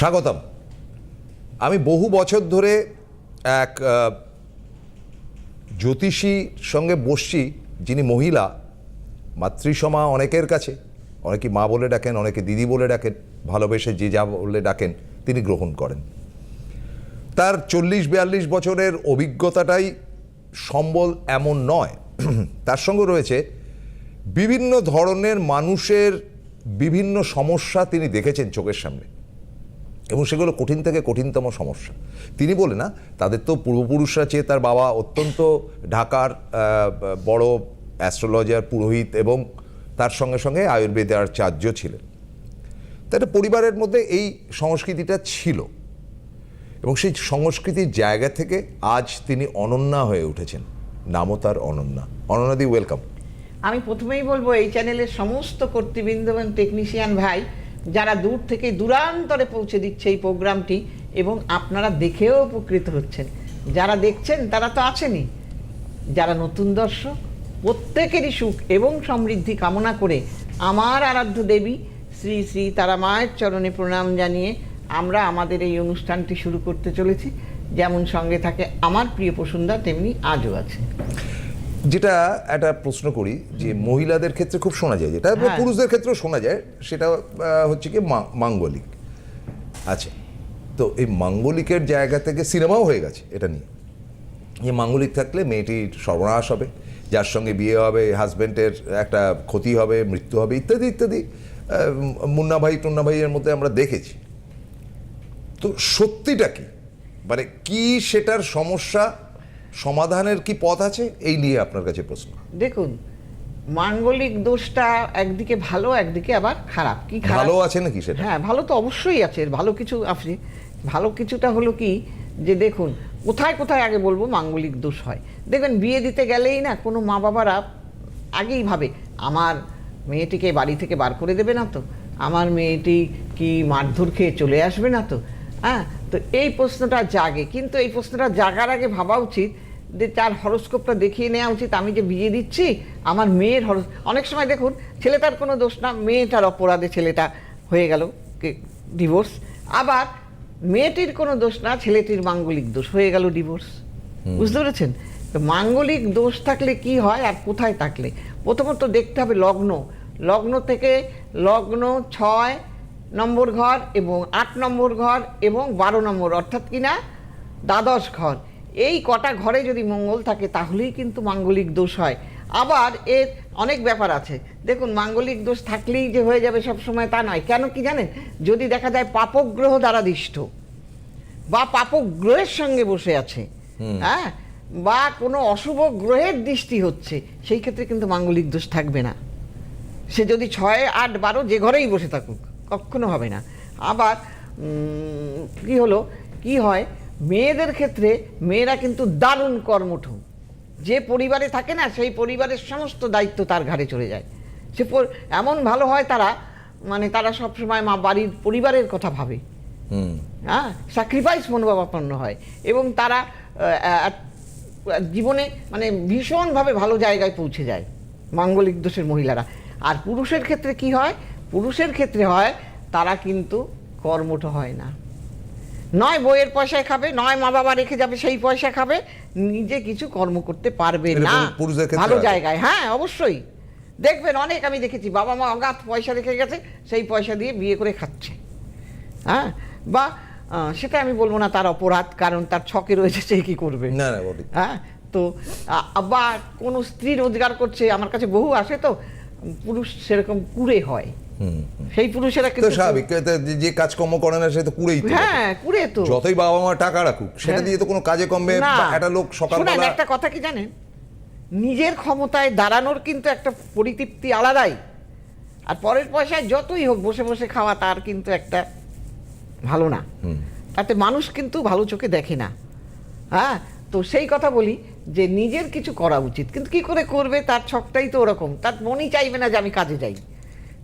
স্বাগতম। আমি বহু বছর ধরে এক জ্যোতিষীর সঙ্গে বসছি, যিনি মহিলা, মাতৃসমা অনেকের কাছে। অনেকে মা বলে ডাকেন, অনেকে দিদি বলে ডাকেন, ভালোবেসে যে যা বলে ডাকেন, তিনি গ্রহণ করেন। তার চল্লিশ বিয়াল্লিশ বছরের অভিজ্ঞতাটাই সম্বল এমন নয়। তার সঙ্গে রয়েছে বিভিন্ন ধরনের মানুষের বিভিন্ন সমস্যা তিনি দেখেছেন চোখের সামনে। এবং সেগুলো কঠিন থেকে কঠিনতম সমস্যা। তিনি বলে না, তাদের তো পূর্বপুরুষরা চেয়ে তার বাবা অত্যন্ত ঢাকার বড় অ্যাস্ট্রোলজার, পুরোহিত এবং তার সঙ্গে সঙ্গে আয়ুর্বেদের আচার্য ছিলেন। তা একটা পরিবারের মধ্যে এই সংস্কৃতিটা ছিল এবং সেই সংস্কৃতির জায়গা থেকে আজ তিনি অনন্যা হয়ে উঠেছেন। নামও তার অনন্যা। অনন্যাদি ওয়েলকাম। আমি প্রথমেই বলব, এই চ্যানেলের সমস্ত কর্তৃবৃন্দ এবং টেকনিশিয়ান ভাই যারা দূর থেকে দূরান্তরে পৌঁছে দিচ্ছে এই প্রোগ্রামটি এবং আপনারা দেখেও উপকৃত হচ্ছেন। যারা দেখছেন, তারা তো আছেনই। যারা নতুন দর্শক, প্রত্যেকেরই সুখ এবং সমৃদ্ধি কামনা করে আমার আরাধ্য দেবী শ্রী শ্রী তারা মায়ের চরণে প্রণাম জানিয়ে আমরা আমাদের এই অনুষ্ঠানটি শুরু করতে চলেছি। যেমন সঙ্গে থাকে আমার প্রিয় পশুন্দা তেমনি আজও আছে। যেটা একটা প্রশ্ন করি যে মহিলাদের ক্ষেত্রে খুব শোনা যায় যেটা হ্যাঁ। পুরুষদের ক্ষেত্রেও শোনা যায় সেটা হচ্ছে কি মাঙ্গলিক। আচ্ছা তো এই মাঙ্গলিকের জায়গা থেকে সিনেমাও হয়ে গেছে এটা নিয়ে। যে মাঙ্গলিক থাকলে মেয়েটির সর্বনাশ হবে যার সঙ্গে বিয়ে হবে হাজব্যান্ডের একটা ক্ষতি হবে মৃত্যু হবে ইত্যাদি ইত্যাদি মুন্না ভাই টুন্না ভাইয়ের মধ্যে আমরা দেখেছি। তো সত্যিটা কি? মানে কি সেটার সমস্যা সমাধানের কি পথ আছে? এই নিয়ে আপনার কাছে প্রশ্ন। দেখুন মাঙ্গলিক দোষটা একদিকে ভালো একদিকে আবার খারাপ। কি ভালো আছে নাকি সেটা? হ্যাঁ ভালো তো অবশ্যই আছে। ভালো কিছু আছে ভালো কিছুটা হলো কি যে দেখুন কোথায় কোথায় আগে বলব মাঙ্গলিক দোষ হয়। দেখবেন বিয়ে দিতে গেলেই না কোনো মা বাবারা আগেই ভাবে আমার মেয়েটিকে বাড়ি থেকে বার করে দেবে না তো? আমার মেয়েটি কি মারধর খেয়ে চলে আসবে না তো? হ্যাঁ তো এই প্রশ্নটা জাগে। কিন্তু এই প্রশ্নটা জাগার আগে ভাবা উচিত যে তার হরস্কোপটা দেখিয়ে নেওয়া উচিত। আমি যে বিয়ে দিচ্ছি আমার মেয়ের হরস অনেক সময় দেখুন ছেলেটার কোনো দোষ না মেয়েটার অপরাধে ছেলেটা হয়ে গেল ডিভোর্স আবার মেয়েটির কোনো দোষ না ছেলেটির মাঙ্গলিক দোষ হয়ে গেল ডিভোর্স বুঝতে পেরেছেন? তো মাঙ্গলিক দোষ থাকলে কি হয় আর কোথায় থাকলে? প্রথমত দেখতে হবে লগ্ন। লগ্ন থেকে লগ্ন ছয় নম্বর ঘর এবং আট নম্বর ঘর এবং বারো নম্বর অর্থাৎ কিনা দ্বাদশ ঘর। এই কটা ঘরে যদি মঙ্গল থাকে তাহলেই কিন্তু মাঙ্গলিক দোষ হয়। আবার এর অনেক ব্যাপার আছে। দেখুন মাঙ্গলিক দোষ থাকলেই যে হয়ে যাবে সব সময় তা নয়। কেন কি জানেন? যদি দেখা যায় পাপগ্রহ দ্বারা দিষ্ট বা পাপক গ্রহের সঙ্গে বসে আছে হ্যাঁ বা কোনো অশুভ গ্রহের দৃষ্টি হচ্ছে সেই ক্ষেত্রে কিন্তু মাঙ্গলিক দোষ থাকবে না। সে যদি ছয় আট বারো যে ঘরেই বসে থাকুক। কখনো হবে না। আবার কি হলো? কি হয়? মেয়েদের ক্ষেত্রে মেয়েরা কিন্তু দারুণ কর্মঠ। যে পরিবারে থাকে না সেই পরিবারের সমস্ত দায়িত্ব তার ঘাড়ে চলে যায়। সে এমন ভালো হয় তারা মানে তারা সবসময় মা বাড়ির পরিবারের কথা ভাবে। হ্যাঁ? স্যাক্রিফাইস মনোভাবাপন্ন হয়। এবং তারা জীবনে মানে ভীষণভাবে ভালো জায়গায় পৌঁছে যায়। মাঙ্গলিক দোষের মহিলারা। আর পুরুষের ক্ষেত্রে কি হয়? পুরুষের ক্ষেত্রে হয় তারা কিন্তু কর্মঠ হয় না। নয় বইয়ের পয়সায় খাবে নয় মা বাবা রেখে যাবে সেই পয়সা খাবে নিজে কিছু কর্ম করতে পারবে না। ভালো জায়গায় হ্যাঁ অবশ্যই। দেখবেন অনেক আমি দেখেছি বাবা মা অগাধ পয়সা রেখে গেছে সেই পয়সা দিয়ে বিয়ে করে খাচ্ছে। হ্যাঁ বা সেটা আমি বলব না তার অপরাধ কারণ তার ছকে রয়েছে সে কি করবে? হ্যাঁ তো বা কোনো স্ত্রী রোজগার করছে আমার কাছে বহু আসে তো পুরুষ সেরকম কুড়ে হয়। সেই পুরুষেরা কিন্তু স্বাভাবিক যে- কাজকর্ম করে না সে তো কুড়েই তো হ্যাঁ কুড়ে তো। যতই বাবা মা টাকা রাখুক সেটা হ্যাঁ। দিয়ে তো কোনো কাজে কমবে না। একটা লোক শুনেন, সকালবেলা একটা কথা কি জানেন? নিজের ক্ষমতায় দাঁড়ানোর কিন্তু একটা পরিতৃপ্তি আলাদাই। আর পরের পয়সায় যতই হোক বসে বসে খাওয়া তার কিন্তু একটা ভালো না। তাতে মানুষ কিন্তু ভালো চোখে দেখে না। হ্যাঁ তো সেই কথা বলি যে নিজের কিছু করা উচিত। কিন্তু কি করে করবে? তার ছকটাই তো ওরকম। তার মনই চাইবে না যে আমি কাজে যাই।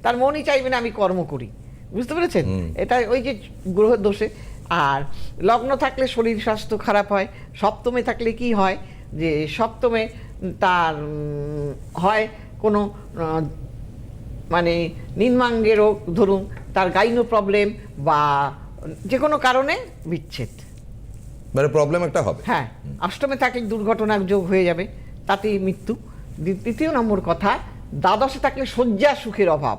তার মনই চাইবে না আমি কর্ম করি। বুঝতে পেরেছেন? এটা ওই যে গ্রহ দোষে। আর লগ্ন থাকলে শরীর স্বাস্থ্য খারাপ হয়। সপ্তমে থাকলে কি হয়? যে সপ্তমে তার হয় কোনো মানে নিম্নাঙ্গে রোগ ধরুন তার গাইনো প্রবলেম বা যে কোনো কারণে বিচ্ছেদ। মানে প্রবলেম একটা হবে। হ্যাঁ অষ্টমে থাকলে দুর্ঘটনার যোগ হয়ে যাবে তাতেই মৃত্যু। তৃতীয় নম্বর কথা দ্বাদশে থাকলে শয্যা সুখের অভাব।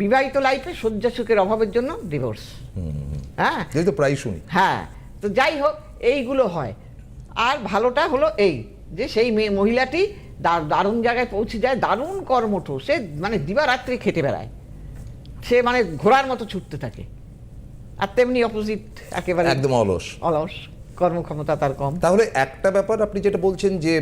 বিবাহিত লাইফে শয্যা সুখের অভাবের জন্য ডিভোর্স হ্যাঁ? যেহেতু প্রায় শুনি। হ্যাঁ তো যাই হোক এইগুলো হয়। আর ভালোটা হলো এই যে সেই মেয়ে মহিলাটি দারুণ জায়গায় পৌঁছে যায় দারুণ কর্মঠ। সে মানে দিবারাত্রি খেটে বেড়ায়। সে মানে ঘোড়ার মতো ছুটতে থাকে। আর তেমনি অপোজিট একেবারে একদম অলস। অলস। কর্মক্ষমতা তার কম। তাহলে একটা ব্যাপার আপনি যেটা বলছেন যে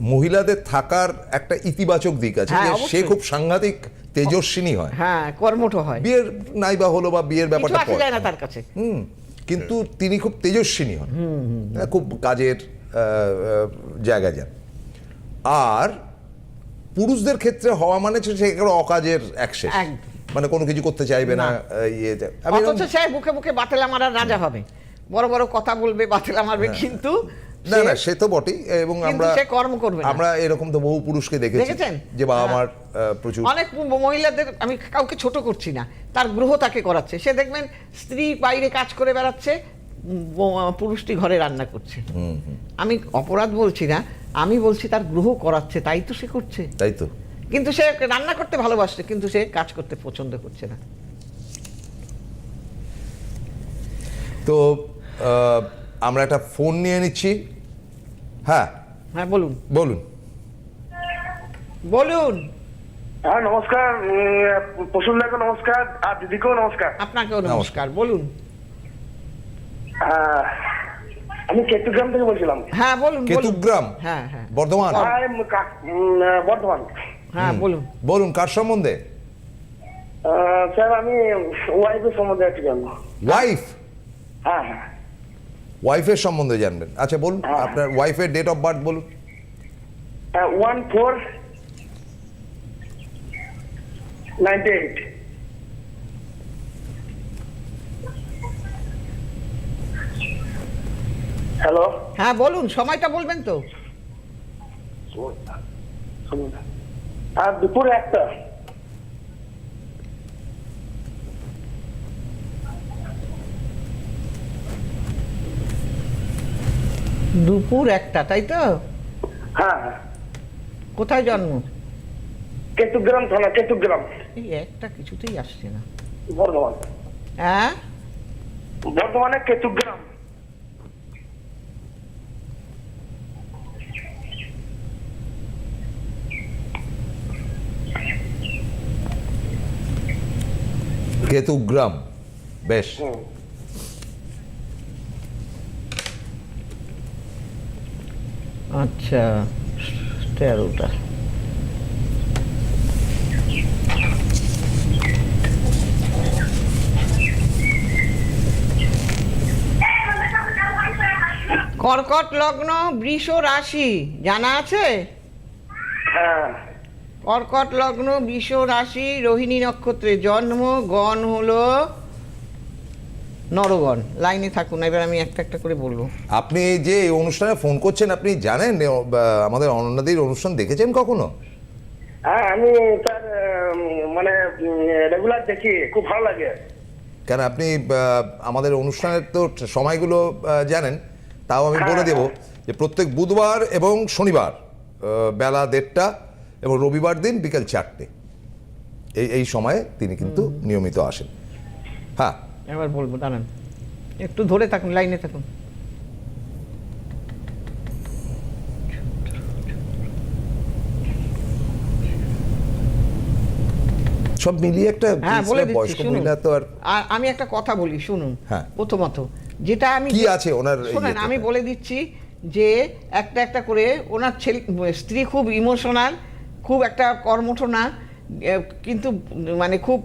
মহিলাদের থাকার একটা ইতিবাচক দিক আছে। হ্যাঁ, সে খুব সাংঘাতিক তেজস্বিনী হয়। হ্যাঁ কর্মঠ হয়। বিয়ের নাইবা হলো বা বিয়ের ব্যাপারটা আসে যায় না তার কাছে। হুম কিন্তু তিনি খুব তেজস্বিনী হন। হ্যাঁ, খুব কাজের আহ, যান। আর পুরুষদের ক্ষেত্রে হওয়া মানে সে অকাজের অ্যাক্সেস। মানে কোনো কিছু করতে চাইবে না ইয়ে অথচ সে বুকে বুকে বাতেলা মারার রাজা হবে। বড় বড় কথা বলবে বাতেলা মারবে কিন্তু না না সে তো বটেই এবং আমরা সে কর্ম করবে আমরা এরকম তো বহু পুরুষকে দেখেছি দেখেছেন? যে বাবা হ্যাঁ। মার আহ, প্রচুর। অনেক মহিলাদের আমি কাউকে ছোট করছি না তার গ্রহ তাকে করাচ্ছে। সে দেখবেন স্ত্রী বাইরে কাজ করে বেড়াচ্ছে পুরুষটি ঘরে রান্না করছে। আমি অপরাধ বলছি না আমি বলছি তার গ্রহ করাচ্ছে তাই তো সে করছে। তাই তো। কিন্তু সে রান্না করতে ভালোবাসছে কিন্তু সে কাজ করতে পছন্দ করছে না। তো আহ, আমরা একটা ফোন নিয়ে নিচ্ছি। হ্যাঁ। হ্যাঁ বলুন। বলুন। বলুন। হ্যাঁ নমস্কার। প্রসুলদাকে নমস্কার আর দিদিকেও নমস্কার। আপনাকেও নমস্কার। বলুন। আমি কেতুগ্রাম থেকে বলছিলাম। হ্যাঁ বলুন। কেতুগ্রাম? হ্যাঁ হ্যাঁ। বর্ধমান? হ্যাঁ, বর্ধমান। হ্যাঁ বলুন। বলুন কার সম্বন্ধে? আহ, স্যার আমি ওয়াইফের সম্বন্ধে একটু জানব ওয়াইফ? হ্যাঁ হ্যাঁ। ওয়াইফের সম্বন্ধে জানবেন। আচ্ছা বলুন হ্যাঁ। আপনার ওয়াইফের ডেট অফ বার্থ বলুন। One four ninety eight hello হ্যাঁ বলুন সময়টা বলবেন তো। আর দুপুর একটা। দুপুর একটা তাই তো? হ্যাঁ। কোথায় জন্ম? কেতুগ্রাম থানা কেতুগ্রাম এই একটা কিছুতেই আসছে না। বর্ধমান। হ্যাঁ? বর্ধমানে কেতুগ্রাম কেতুগ্রাম বেশ। আচ্ছা তেরোটা। কর্কট লগ্ন বৃষ রাশি জানা আছে? হ্যাঁ। কর্কট লগ্ন বৃষ রাশি রোহিণী নক্ষত্রে জন্ম গণ হলো নরগণ লাইনে থাকুন এবার আমি একটা একটা করে বলব। আপনি যে এই অনুষ্ঠানে ফোন করছেন আপনি জানেন আমাদের অনন্যাদির অনুষ্ঠান দেখেছেন কখনো? হ্যাঁ আমি স্যার মানে রেগুলার দেখি খুব ভালো লাগে। কেন আপনি আমাদের অনুষ্ঠানের তো সময়গুলো জানেন তাও আমি বলে দেব যে প্রত্যেক বুধবার এবং শনিবার বেলা দেড়টা এবং রবিবার দিন বিকেল চারটে। এই এই সময়ে তিনি কিন্তু নিয়মিত আসেন। হ্যাঁ এবার বলব দাঁড়ান। একটু ধরে থাকুন লাইনে থাকুন। সব মিলিয়ে একটা হ্যাঁ বয়স্ক মহিলা তো আর আমি একটা কথা বলি শুনুন। হ্যাঁ। প্রথমত যেটা আমি কি আছে ওনার শোনেন? আমি বলে দিচ্ছি যে একটা একটা করে ওনার ছেলে স্ত্রী খুব ইমোশনাল খুব একটা কর্মঠ না। কিন্তু মানে খুব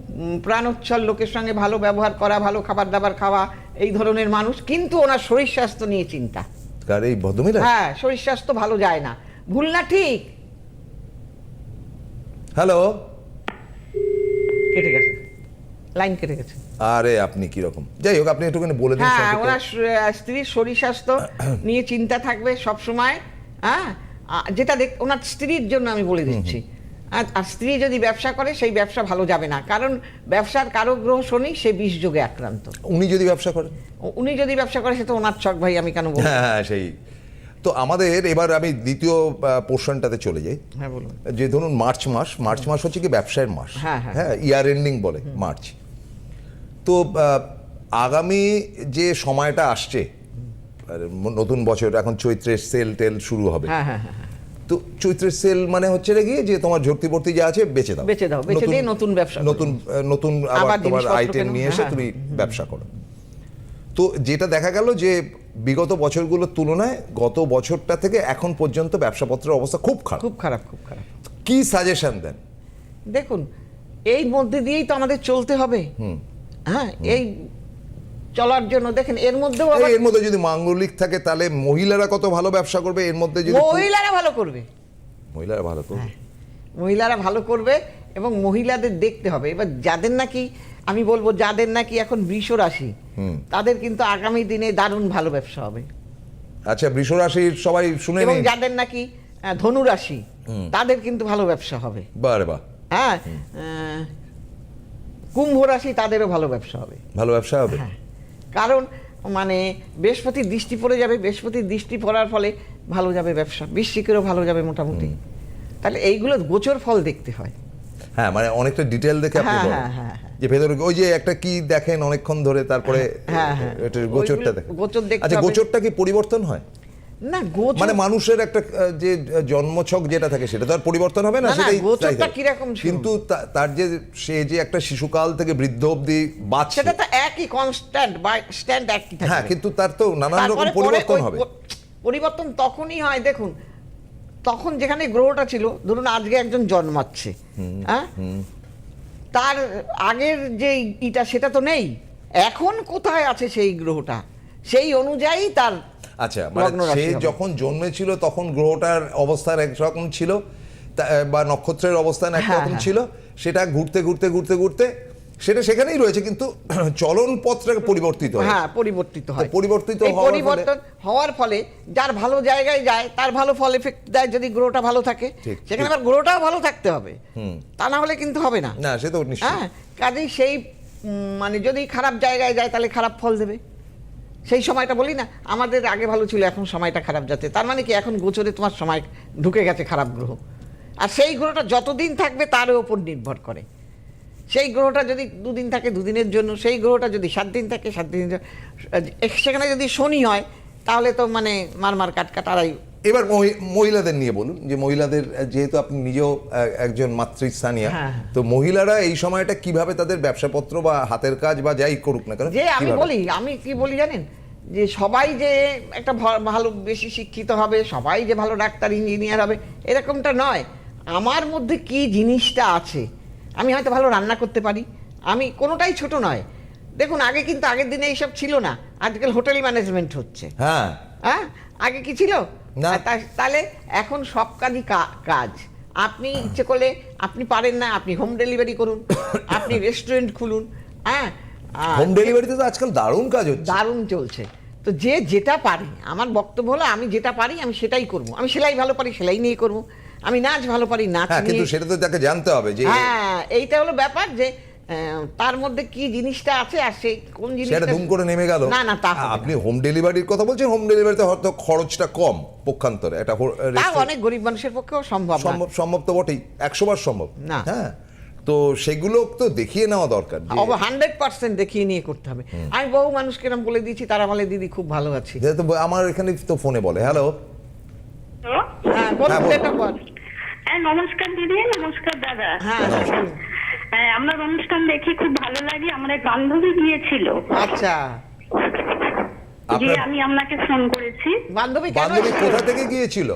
প্রাণোচ্ছল লোকের সঙ্গে ভালো ব্যবহার করা ভালো খাবার দাবার খাওয়া এই ধরনের মানুষ কিন্তু ওনার শরীর স্বাস্থ্য নিয়ে চিন্তা। কার এই ভদ্রমহিলা হ্যাঁ শরীর স্বাস্থ্য ভালো যায় না। ভুল না ঠিক? হ্যালো? কেটে গেছে। লাইন কেটে গেছে। আরে আপনি কি রকম? যাই হোক আপনি একটুখানি বলে দিন হ্যাঁ ওনার স্ত্রীর শরীর স্বাস্থ্য নিয়ে চিন্তা থাকবে সব সময় হ্যাঁ যেটা দেখ ওনার স্ত্রীর জন্য আমি বলে দিচ্ছি। আর স্ত্রী যদি ব্যবসা করে সেই ব্যবসা ভালো যাবে না। কারণ ব্যবসার কারও গ্রহ শনি সে বিষ যোগে আক্রান্ত। উনি যদি ব্যবসা করেন? উ- উনি যদি ব্যবসা করে সে তো ওনার ছক ভাই আমি কেন বলব? হ্যাঁ হ্যাঁ সেই। তো আমাদের এবার আমি দ্বিতীয় পোর্শনটাতে চলে যাই। হ্যাঁ বলুন। যে ধরুন মার্চ মাস মার্চ মাস হচ্ছে কি ব্যবসায়ের মাস। হ্যাঁ, হ্যাঁ। হ্যাঁ ইয়ার এন্ডিং বলে মার্চ। তো আগামী যে সময়টা আসছে আর নতুন বছর এখন চৈত্রের সেল টেল শুরু হবে। হ্যাঁ হ্যাঁ হ্যাঁ। তো চৈত্রের সেল মানে হচ্ছে রে গিয়ে যে তোমার ঝর্তিপর্তি যা আছে বেচে দাও। বেচে দাও, বেচে দিয়ে নতুন ব্যবসা নতুন নতুন আবার আবার তোমার আইটেম নিয়ে এসে হ্যাঁ। তুমি ব্যবসা করো। তো যেটা দেখা গেল যে বিগত বছরগুলোর তুলনায় গত বছরটা থেকে এখন পর্যন্ত ব্যবসাপত্রের অবস্থা খুব খারাপ। খুব খারাপ খুব খারাপ। কি সাজেশন দেন? দেখুন এই মধ্যে দিয়েই তো আমাদের চলতে হবে। হ্যাঁ এই চলার জন্য। দেখেন এর মধ্যেও আবার এর মধ্যে যদি মাঙ্গলিক থাকে তাহলে মহিলারা কত ভালো ব্যবসা করবে? এর মধ্যে যদি মহিলারা ভালো করবে। মহিলারা ভালো করবে? মহিলারা ভালো করবে এবং মহিলাদের দেখতে হবে। এবার যাদের নাকি আমি বলব যাদের নাকি এখন বৃষ রাশি তাদের কিন্তু আগামী দিনে দারুণ ভালো ব্যবসা হবে। আচ্ছা বৃষ রাশির সবাই শুনে এবং যাদের নাকি ধনু রাশি তাদের কিন্তু ভালো ব্যবসা হবে। বারে বাহ। হ্যাঁ কুম্ভ রাশি তাদেরও ভালো ব্যবসা হবে। ভালো ব্যবসা হবে? হ্যাঁ। কারণ মানে বৃহস্পতির দৃষ্টি পড়ে যাবে বৃহস্পতির দৃষ্টি পড়ার ফলে ভালো যাবে ব্যবসা বৃশ্চিকেরও ভালো যাবে মোটামুটি। তাহলে এইগুলো গোচর ফল দেখতে হয়। হ্যাঁ মানে অনেকটা ডিটেল দেখে আপনি হ্যাঁ, বলেন। হ্যাঁ, হ্যাঁ, হ্যাঁ। যে ভেতরে ওই যে একটা কি দেখেন অনেকক্ষণ ধরে তারপরে হ্যাঁ। গোচরটা দেখেন। গোচর দেখতে আচ্ছা গোচরটা কি পরিবর্তন হয়? না মানে মানুষের একটা যে জন্মছক যেটা থাকে সেটা তো আর পরিবর্তন হবে না? সেটাই কীরকম। কিন্তু তার যে সে যে একটা শিশুকাল থেকে বৃদ্ধ অবধি বাঁচছে। সেটা তো একই কনস্ট্যান্ট বা স্ট্যান্ড একই থাকে। হ্যাঁ কিন্তু তার তো নানান রকম পরিবর্তন হবে। পরিবর্তন তখনই হয় দেখুন তখন যেখানে গ্রহটা ছিল ধরুন আজকে একজন জন্মাচ্ছে হ্যাঁ তার আগের যে ইটা সেটা তো নেই। এখন কোথায় আছে সেই গ্রহটা? সেই অনুযায়ী তার আচ্ছা মানে সে যখন জন্মেছিল তখন গ্রহটার অবস্থান একরকম ছিল বা নক্ষত্রের অবস্থান হ্যাঁ, একরকম হ্যাঁ। ছিল সেটা ঘুরতে ঘুরতে ঘুরতে ঘুরতে সেটা সেখানেই রয়েছে কিন্তু চলন পথটা পরিবর্তিত হয় হ্যাঁ পরিবর্তিত হয়। পরিবর্তিত হওয়ার ফলে- পরিবর্তন হওয়ার ফলে যার ভালো জায়গায় যায় তার ভালো ফল এফেক্ট দেয় যদি গ্রহটা ভালো থাকে। সেখানে আবার গ্রহটাও ভালো থাকতে হবে। তা না হলে কিন্তু হবে না। না সে তো হ্যাঁ কাজেই সেই মানে যদি খারাপ জায়গায় যায় তাহলে খারাপ ফল দেবে। সেই সময়টা বলি না, আমাদের আগে ভালো ছিল, এখন সময়টা খারাপ যাচ্ছে। তার মানে কি, এখন গোচরে তোমার সময় ঢুকে গেছে খারাপ গ্রহ। আর সেই গ্রহটা যতদিন থাকবে তার ওপর নির্ভর করে। সেই গ্রহটা যদি দুদিন থাকে, দুদিনের জন্য, সেই গ্রহটা যদি সাত দিন থাকে, সাত দিন সেখানে যদি শনি হয়, তাহলে তো মানে মারমার কাটকাট কাট কাট আড়াই এবার মহি- মহিলাদের নিয়ে বলুন যে মহিলাদের যেহেতু আপনি নিজেও একজন মাতৃস্থানীয় হ্যাঁ। তো মহিলারা এই সময়টা কীভাবে তাদের ব্যবসাপত্র বা হাতের কাজ বা যাই করুক না কেন যে আমি বলি আমি কি বলি জানেন? যে সবাই যে একটা ভালো বেশি শিক্ষিত হবে সবাই যে ভালো ডাক্তার ইঞ্জিনিয়ার হবে এরকমটা নয়। আমার মধ্যে কি জিনিসটা আছে আমি হয়তো ভালো রান্না করতে পারি আমি কোনোটাই ছোট নয়। দেখুন আগে কিন্তু আগের দিনে এইসব ছিল না আজকাল হোটেল ম্যানেজমেন্ট হচ্ছে। হ্যাঁ। হ্যাঁ আগে কি ছিল? না। তাহলে এখন সব কাজই কাজ। আপনি ইচ্ছে করলে আপনি পারেন না আপনি হোম ডেলিভারি করুন আপনি রেস্টুরেন্ট খুলুন হ্যাঁ? হোম ডেলিভারিতে তো আজকাল দারুণ কাজ হচ্ছে। দারুণ চলছে। তো যে যেটা পারি আমার বক্তব্য হলো আমি যেটা পারি আমি সেটাই করব। আমি সেলাই ভালো পারি সেলাই নিয়ে করব। আমি নাচ ভালো পারি নাচ হ্যাঁ কিন্তু সেটা তো তাকে জানতে হবে যে হ্যাঁ এইটা হলো ব্যাপার যে তার মধ্যে কি জিনিসটা আছে আর সেই কোন সেটা জিনিসটা দুম করে নেমে গেল। না না তা আপনি হোম ডেলিভারির কথা বলছেন হোম ডেলিভারিতে হয়তো খরচটা কম পক্ষান্তরে। এটা তাও অনেক গরিব মানুষের পক্ষেও সম্ভব সম্ভব সম্ভব তো বটেই একশো বার সম্ভব। না। হ্যাঁ? তো সেগুলো তো দেখিয়ে নেওয়া দরকার যে- হান্ড্রেড পার্সেন্ট দেখিয়ে নিয়ে করতে হবে। আমি বহু মানুষকে এরকম বলে দিয়েছি তারা বলে দিদি খুব ভালো আছি। যেহেতু আমার এখানে তো ফোনে বলে। হ্যালো? হ্যাঁ বলুন হ্যাঁ। হ্যাঁ নমস্কার দিদি নমস্কার দাদা। হ্যাঁ আপনার অনুষ্ঠান দেখে খুব ভালো লাগে আমার এক বান্ধবী গিয়েছিল। আচ্ছা। আমি আপনাকে ফোন করেছি। বান্ধবী বান্ধবী কোথা থেকে গিয়েছিল?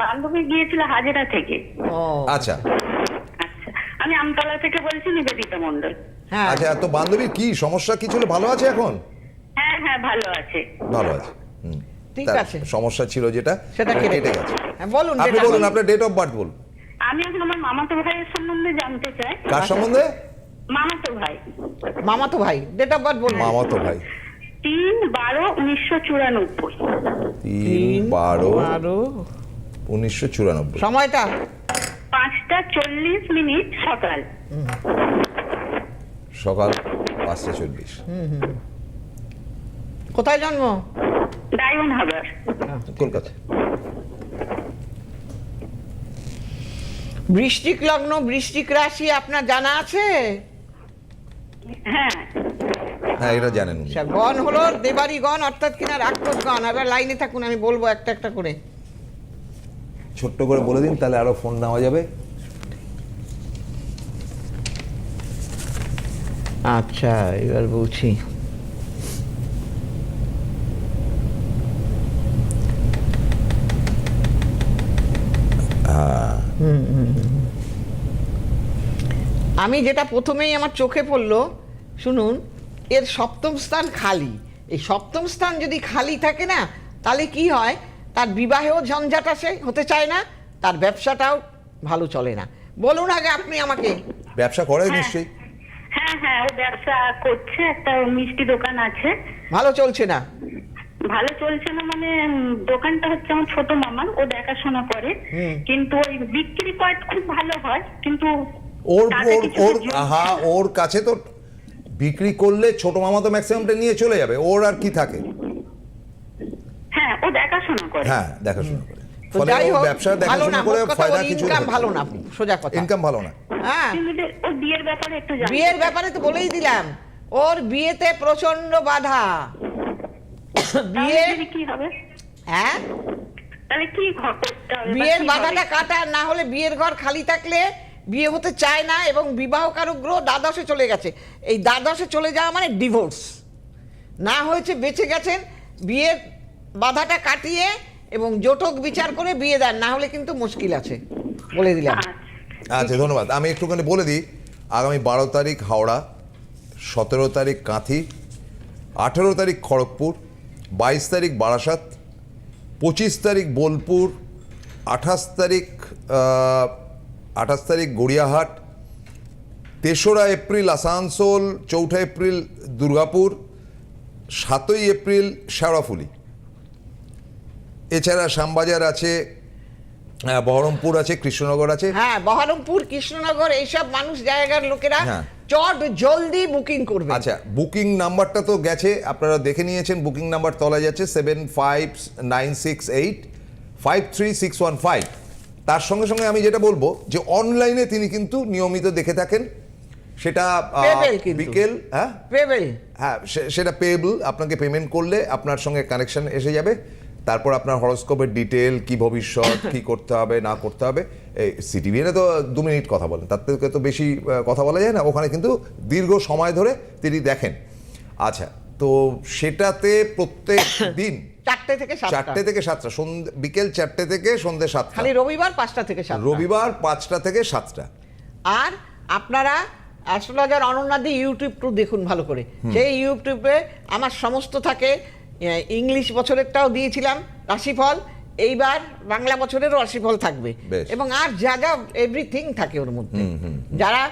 বান্ধবী গিয়েছিল হাজেরা থেকে। আচ্ছা। আচ্ছা। আমি আমতলা থেকে বলছি নিবেদিতা মন্ডল হ্যাঁ। আচ্ছা তো বান্ধবীর কি সমস্যা কি ছিল? ভালো আছে এখন? হ্যাঁ হ্যাঁ ভালো আছে। ভালো আছে। ঠিক আছে। সমস্যা ছিল যেটা সেটা কেটে গেছে। হ্যাঁ, বলুন আপনি বলুন। আপনার ডেট অফ বার্থ বলুন। মামাতো ভাইয়ের সম্বন্ধে জানতে চাই। কার সম্বন্ধে? মামাতো ভাই। মামাতো ভাই ডেট অফ বার্থ বলুন। মামাতো ভাই। তিন বারো উনিশশো চুরানব্বই। তিন বারো বারো উনিশশো চুরানব্বই। সময়টা? পাঁচটা চল্লিশ মিনিট সকাল। সকাল পাঁচটা চল্লিশ। কোথায় জন্ম? ডায়মন্ড হাবার কলকাতা বৃষ্টিক লগ্ন বৃষ্টিক রাশি আপনার জানা আছে? হ্যাঁ। হ্যাঁ এটা জানেন আচ্ছা, গণ হলো দেবারি গণ অর্থাৎ কিনা রাক্ষস গণ। এবার লাইনে থাকুন আমি বলব একটা একটা করে। ছোট্ট করে বলে দিন তাহলে আরও ফোন নেওয়া যাবে। আচ্ছা এবার বলছি হুম, হুম, হুম। আমি যেটা প্রথমেই আমার চোখে পড়ল শুনুন এর সপ্তম স্থান খালি। এই সপ্তম স্থান যদি খালি থাকে না তাহলে কি হয়? তার বিবাহেও ঝঞ্ঝাট আসে হতে চায় না তার ব্যবসাটাও ভালো চলে না। বলুন আগে আপনি আমাকে। ব্যবসা করে হ্যাঁ। নিশ্চয়ই। হ্যাঁ হ্যাঁ ও ব্যবসা করছে একটা মিষ্টি দোকান আছে। ভালো চলছে না? ভালো চলছে না মানে দোকানটা হচ্ছে আমার ছোট মামার ও দেখাশোনা করে। কিন্তু ওই বিক্রি পয়েন্ট খুব ভালো হয় কিন্তু ওর ওর ওর ওর কাছে তো বিক্রি করলে ছোট মামা তো ম্যাক্সিমামটা নিয়ে চলে যাবে ওর আর কি থাকে? হ্যাঁ ও দেখাশোনা করে। হ্যাঁ দেখাশোনা করে। ফলে ব্যবসা দেখাশোনা করে ফায়দা কিছু ইনকাম ভালো না। সোজা কথা। ইনকাম ভালো না। হ্যাঁ। বিয়ের ব্যাপারে একটু বিয়ের ব্যাপারে তো বলেই দিলাম ওর বিয়েতে প্রচণ্ড বাধা। বিয়ে কি হবে? হ্যাঁ? তাহলে কি বিয়ের বাধাটা কাটা না হলে বিয়ের ঘর খালি থাকলে বিয়ে হতে চায় না এবং বিবাহ কারুগ্রহ দ্বাদশে চলে গেছে। এই দ্বাদশে চলে যাওয়া মানে ডিভোর্স না হয়েছে বেঁচে গেছেন বিয়ের বাধাটা কাটিয়ে এবং জোটক বিচার করে বিয়ে দেন না হলে কিন্তু মুশকিল আছে বলে দিলাম। আচ্ছা। আচ্ছা ধন্যবাদ। আমি একটুখানি বলে দিই আগামী বারো তারিখ হাওড়া সতেরো তারিখ কাঁথি আঠেরো তারিখ খড়গপুর বাইশ তারিখ বারাসাত পঁচিশ তারিখ বোলপুর আঠাশ তারিখ আঠাশ তারিখ গড়িয়াহাট তেসরা এপ্রিল আসানসোল চৌঠা এপ্রিল দুর্গাপুর সাতই এপ্রিল শেওড়াফুলি। এছাড়া শ্যামবাজার আছে বহরমপুর আছে কৃষ্ণনগর আছে। হ্যাঁ বহরমপুর কৃষ্ণনগর এইসব মানুষ জায়গার লোকেরা হ্যাঁ। চট জলদি বুকিং করবে। আচ্ছা বুকিং নাম্বারটা তো গেছে আপনারা দেখে নিয়েছেন বুকিং নাম্বার তলা যাচ্ছে seven five nine six eight five three six one five তার সঙ্গে সঙ্গে আমি যেটা বলব যে অনলাইনে তিনি কিন্তু নিয়মিত দেখে থাকেন। সেটা। বিকেল হ্যাঁ? হ্যাঁ সেটা পেয়েবল আপনাকে পেমেন্ট করলে আপনার সঙ্গে কানেকশন এসে যাবে। তারপর আপনার হরস্কোপের ডিটেল কি ভবিষ্যৎ কি করতে হবে না করতে হবে। এই সিটিভিএনে তো দু মিনিট কথা বলেন তার থেকে তো বেশি কথা বলা যায় না। ওখানে কিন্তু দীর্ঘ সময় ধরে তিনি দেখেন। আচ্ছা তো সেটাতে প্রত্যেক দিন চারটে থেকে চারটে থেকে সাতটা। বিকেল চারটে থেকে সন্ধ্যে সাতটা। খালি রবিবার পাঁচটা থেকে সাতটা। রবিবার পাঁচটা থেকে সাতটা। আর আপনারা অ্যাস্ট্রোলজার অনন্যাদি ইউটিউব টু দেখুন ভালো করে। সেই ইউটিউবে আমার সমস্ত থাকে ইংলিশ বছরেরটাও দিয়েছিলাম রাশিফল। এইবার বাংলা বছরেরও রাশিফল থাকবে। এবং আর যা যা এভরিথিং থাকে ওর মধ্যে। যারা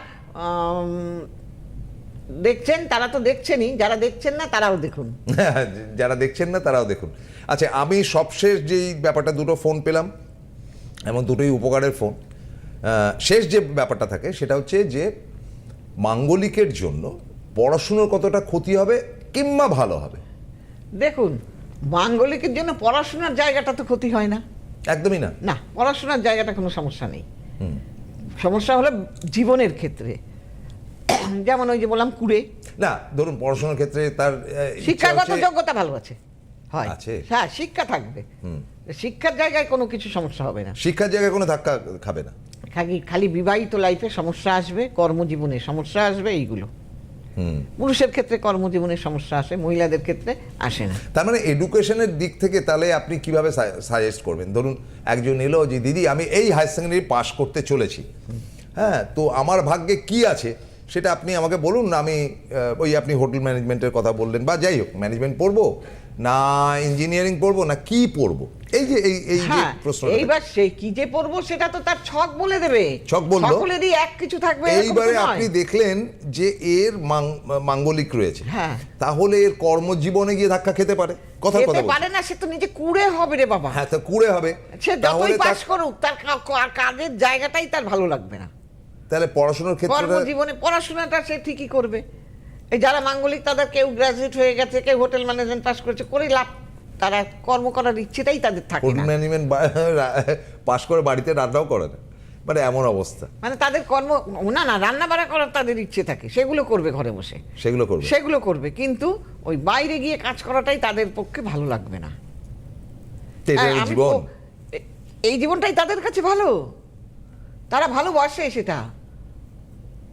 দেখছেন তারা তো দেখছেনই। যারা দেখছেন না তারাও দেখুন। যারা দেখছেন না তারাও দেখুন। আচ্ছা আমি সবশেষ যেই ব্যাপারটা দুটো ফোন পেলাম এবং দুটোই উপকারের ফোন শেষ যে ব্যাপারটা থাকে সেটা হচ্ছে যে মাঙ্গলিকের জন্য পড়াশুনোর কতটা ক্ষতি হবে কিংবা ভালো হবে? দেখুন মাঙ্গলিকের জন্য পড়াশোনার জায়গাটা তো ক্ষতি হয় না। একদমই না। না পড়াশোনার জায়গাটা কোনো সমস্যা নেই। সমস্যা হলো জীবনের ক্ষেত্রে। যেমন ওই যে বললাম কুড়ে। না ধরুন পড়াশোনার ক্ষেত্রে তার শিক্ষাগত যোগ্যতা ভালো আছে। হয়। আছে? হ্যাঁ শিক্ষা থাকবে। শিক্ষার জায়গায় কোনো কিছু সমস্যা হবে না। শিক্ষার জায়গায় কোনো ধাক্কা খাবে না। খালি খালি বিবাহিত লাইফে সমস্যা আসবে কর্মজীবনে সমস্যা আসবে এইগুলো। হুম। পুরুষের ক্ষেত্রে কর্মজীবনে সমস্যা আসে মহিলাদের ক্ষেত্রে আসে না। তার মানে এডুকেশনের দিক থেকে তাহলে আপনি কীভাবে সাজেস্ট করবেন? ধরুন একজন এলো যে দিদি আমি এই হায়ার সেকেন্ডারি পাশ করতে চলেছি। হ্যাঁ তো আমার ভাগ্যে কি আছে? সেটা আপনি আমাকে বলুন না আমি ওই আপনি হোটেল ম্যানেজমেন্টের কথা বললেন বা যাই হোক ম্যানেজমেন্ট পড়ব না ইঞ্জিনিয়ারিং পড়ব না কি পড়ব? এই যে এই এই যে হ্যাঁ প্রশ্নটা। এইবার সে কি যে পড়ব সেটা তো তার ছক বলে দেবে। ছক বলল? বলে দিয়ে এক কিছু থাকবে এইবারে আপনি দেখলেন যে এর মাঙ্গলিক রয়েছে। হ্যাঁ। তাহলে এর কর্মজীবনে গিয়ে ধাক্কা খেতে পারে কথা খেতে পারে না সে তো নিজে কুড়ে হবে রে বাবা। হ্যাঁ তো কুড়ে হবে। সে যতই পাস করুক তার কাজের জায়গাটাই তার ভালো লাগবে না। তাহলে পড়াশোনার ক্ষেত্রে জীবনে পড়াশোনাটা সে ঠিকই করবে। এই যারা মাঙ্গলিক তাদের কেউ গ্রাজুয়েট হয়ে গেছে কেউ হোটেল ম্যানেজমেন্ট পাস করেছে করে লাভ। তারা কর্ম করার ইচ্ছেটাই তাদের থাকে না। ম্যানেজমেন্ট পাশ করে বাড়িতে রান্নাও করে না। মানে এমন অবস্থা। মানে তাদের কর্ম না না রান্না বাড়া করার তাদের ইচ্ছে থাকে। সেগুলো করবে ঘরে বসে। সেগুলো করবে। সেগুলো করবে। কিন্তু ওই বাইরে গিয়ে কাজ করাটাই তাদের পক্ষে ভালো লাগবে না। জীবন। এই জীবনটাই তাদের কাছে ভালো। তারা ভালোবাসে সেটা।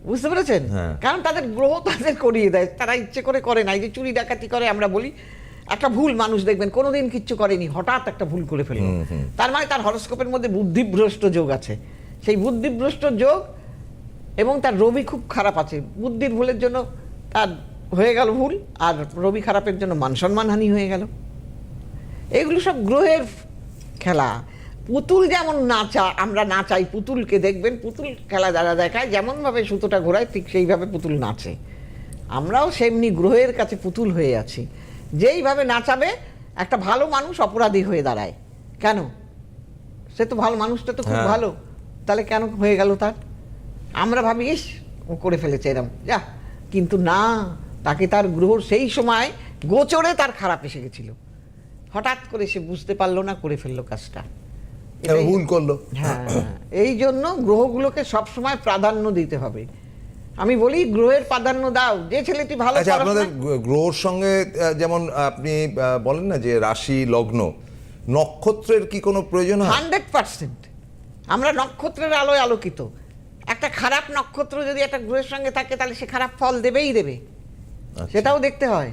বুঝতে পেরেছেন? হ্যাঁ। কারণ তাদের গ্রহ তাদের করিয়ে দেয়। তারা ইচ্ছে করে করে না। এই যে চুরি ডাকাতি করে আমরা বলি একটা ভুল মানুষ দেখবেন কোনোদিন কিচ্ছু করেনি হঠাৎ একটা ভুল করে ফেলল। তার মানে তার হরস্কোপের মধ্যে বুদ্ধিভ্রষ্ট যোগ আছে। সেই বুদ্ধিভ্রষ্ট যোগ এবং তার রবি খুব খারাপ আছে। বুদ্ধির ভুলের জন্য তার হয়ে গেল ভুল আর রবি খারাপের জন্য মান সম্মানহানি হয়ে গেল। এগুলো সব গ্রহের খেলা। পুতুল যেমন নাচা আমরা নাচাই পুতুলকে দেখবেন পুতুল খেলা যারা দেখায় যেমনভাবে সুতোটা ঘোরায় ঠিক সেইভাবে পুতুল নাচে। আমরাও সেমনি গ্রহের কাছে পুতুল হয়ে আছি। যেইভাবে নাচাবে একটা ভালো মানুষ অপরাধী হয়ে দাঁড়ায়। কেন? সে তো ভালো মানুষটা তো খুব হ্যাঁ। ভালো। তাহলে কেন হয়ে গেল তার? আমরা ভাবি ইস ও করে ফেলেছে এরম। যা কিন্তু না তাকে তার গ্রহর সেই সময় গোচরে তার খারাপ এসে গেছিল। হঠাৎ করে সে বুঝতে পারল না করে ফেলল কাজটা। ভুল করল। হ্যাঁ এই জন্য গ্রহগুলোকে সবসময় প্রাধান্য দিতে হবে। আমি বলি গ্রহের প্রাধান্য দাও। যে ছেলেটি ভালো আচ্ছা আপনাদের গ্রহর সঙ্গে যেমন আপনি বলেন না যে রাশি লগ্ন নক্ষত্রের কি কোনো প্রয়োজন হয়? Hundred percent. আমরা নক্ষত্রের আলোয় আলোকিত। একটা খারাপ নক্ষত্র যদি একটা গ্রহের সঙ্গে থাকে তাহলে সে খারাপ ফল দেবেই দেবে। আচ্ছা। সেটাও দেখতে হয়।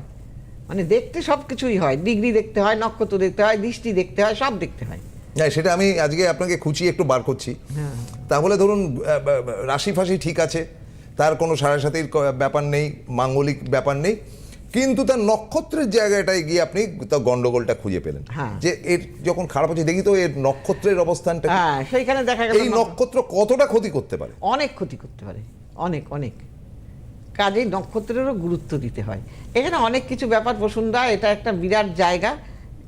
মানে দেখতে সব কিছুই হয়। ডিগ্রি দেখতে হয় নক্ষত্র দেখতে হয় দৃষ্টি দেখতে হয় সব দেখতে হয়। হ্যাঁ সেটা আমি আজকে আপনাকে খুঁচিয়ে একটু বার করছি। হ্যাঁ। তাহলে ধরুন রাশি ফাশি ঠিক আছে তার কোনো সাড়ে সাতির ব্যাপার নেই মাঙ্গলিক ব্যাপার নেই কিন্তু তার নক্ষত্রের জায়গাটায় গিয়ে আপনি তার গন্ডগোলটা খুঁজে পেলেন। হ্যাঁ। যে এর যখন খারাপ হচ্ছে দেখি তো এর নক্ষত্রের অবস্থানটা হ্যাঁ সেইখানে দেখা গেল এই নক্ষত্র কতটা ক্ষতি করতে পারে? অনেক ক্ষতি করতে পারে অনেক অনেক। কাজেই নক্ষত্রেরও গুরুত্ব দিতে হয়। এখানে অনেক কিছু ব্যাপার বসুন্ধরা এটা একটা বিরাট জায়গা।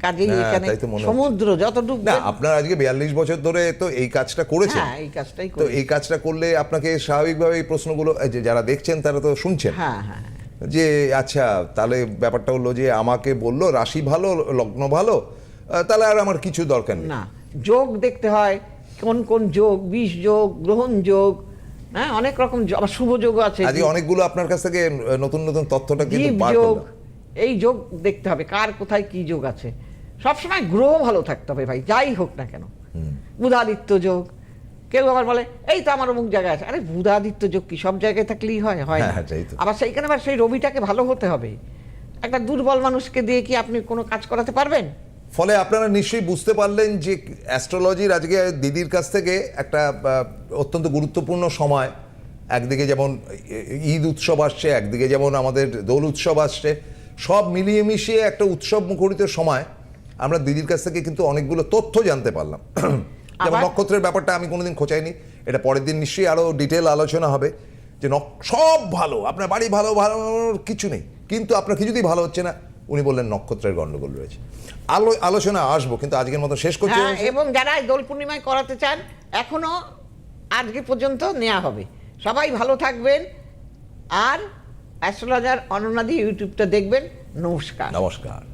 কাজেই হ্যাঁ, এখানে। সমুদ্র যতটুকু না আপনার আজকে বিয়াল্লিশ বছর ধরে তো এই কাজটা করেছেন। হ্যাঁ এই কাজটাই তো এই কাজটা করলে আপনাকে স্বাভাবিকভাবে এই প্রশ্নগুলো যে যারা দেখছেন তারা তো শুনছেন। হ্যাঁ হ্যাঁ যে আচ্ছা তাহলে ব্যাপারটা হলো যে আমাকে বলল রাশি ভালো লগ্ন ভালো তাহলে আর আমার কিছু দরকার নেই। না যোগ দেখতে হয় কোন কোন যোগ বিষ যোগ গ্রহণ যোগ হ্যাঁ অনেক রকম আবার শুভ যোগ আছে। আজকে অনেকগুলো আপনার কাছ থেকে নতুন নতুন তথ্যটা কিন্তু যোগ এই যোগ দেখতে হবে কার কোথায় কি যোগ আছে। সবসময় গ্রহ ভালো থাকতে হবে ভাই যাই হোক না কেন। বুধাদিত্য যোগ কেউ আবার বলে এই তো আমার অমুক জায়গায় আছে। আরে বুধাদিত্য যোগ কি সব জায়গায় থাকলেই হয় হয় হ্যাঁ, তো। আবার সেইখানে আবার সেই রবিটাকে ভালো হতে হবে। একটা দুর্বল মানুষকে দিয়ে কি আপনি কোনো কাজ করাতে পারবেন? ফলে আপনারা নিশ্চয়ই বুঝতে পারলেন যে অ্যাস্ট্রোলজির আজকে দিদির কাছ থেকে একটা অত্যন্ত গুরুত্বপূর্ণ সময়। একদিকে যেমন ঈদ উৎসব আসছে একদিকে যেমন আমাদের দোল উৎসব আসছে সব মিলিয়ে মিশিয়ে একটা উৎসব মুখরিত সময়। আমরা দিদির কাছ থেকে কিন্তু অনেকগুলো তথ্য জানতে পারলাম। যেমন নক্ষত্রের ব্যাপারটা আমি কোনোদিন খোঁচাইনি। এটা পরের দিন নিশ্চয়ই আরও ডিটেল আলোচনা হবে যে সব ভালো আপনার বাড়ি ভালো ভালো কিছু নেই। কিন্তু আপনার কিছুতেই ভালো হচ্ছে না উনি বললেন নক্ষত্রের গণ্ডগোল রয়েছে। আলো আলোচনা আসব কিন্তু আজকের মতো শেষ করছি হ্যাঁ এবং যারা দোল পূর্ণিমায় করাতে চান এখনও আজকে পর্যন্ত নেওয়া হবে। সবাই ভালো থাকবেন আর অ্যাস্ট্রোলজার অননাদি ইউটিউবটা দেখবেন। নমস্কার। নমস্কার।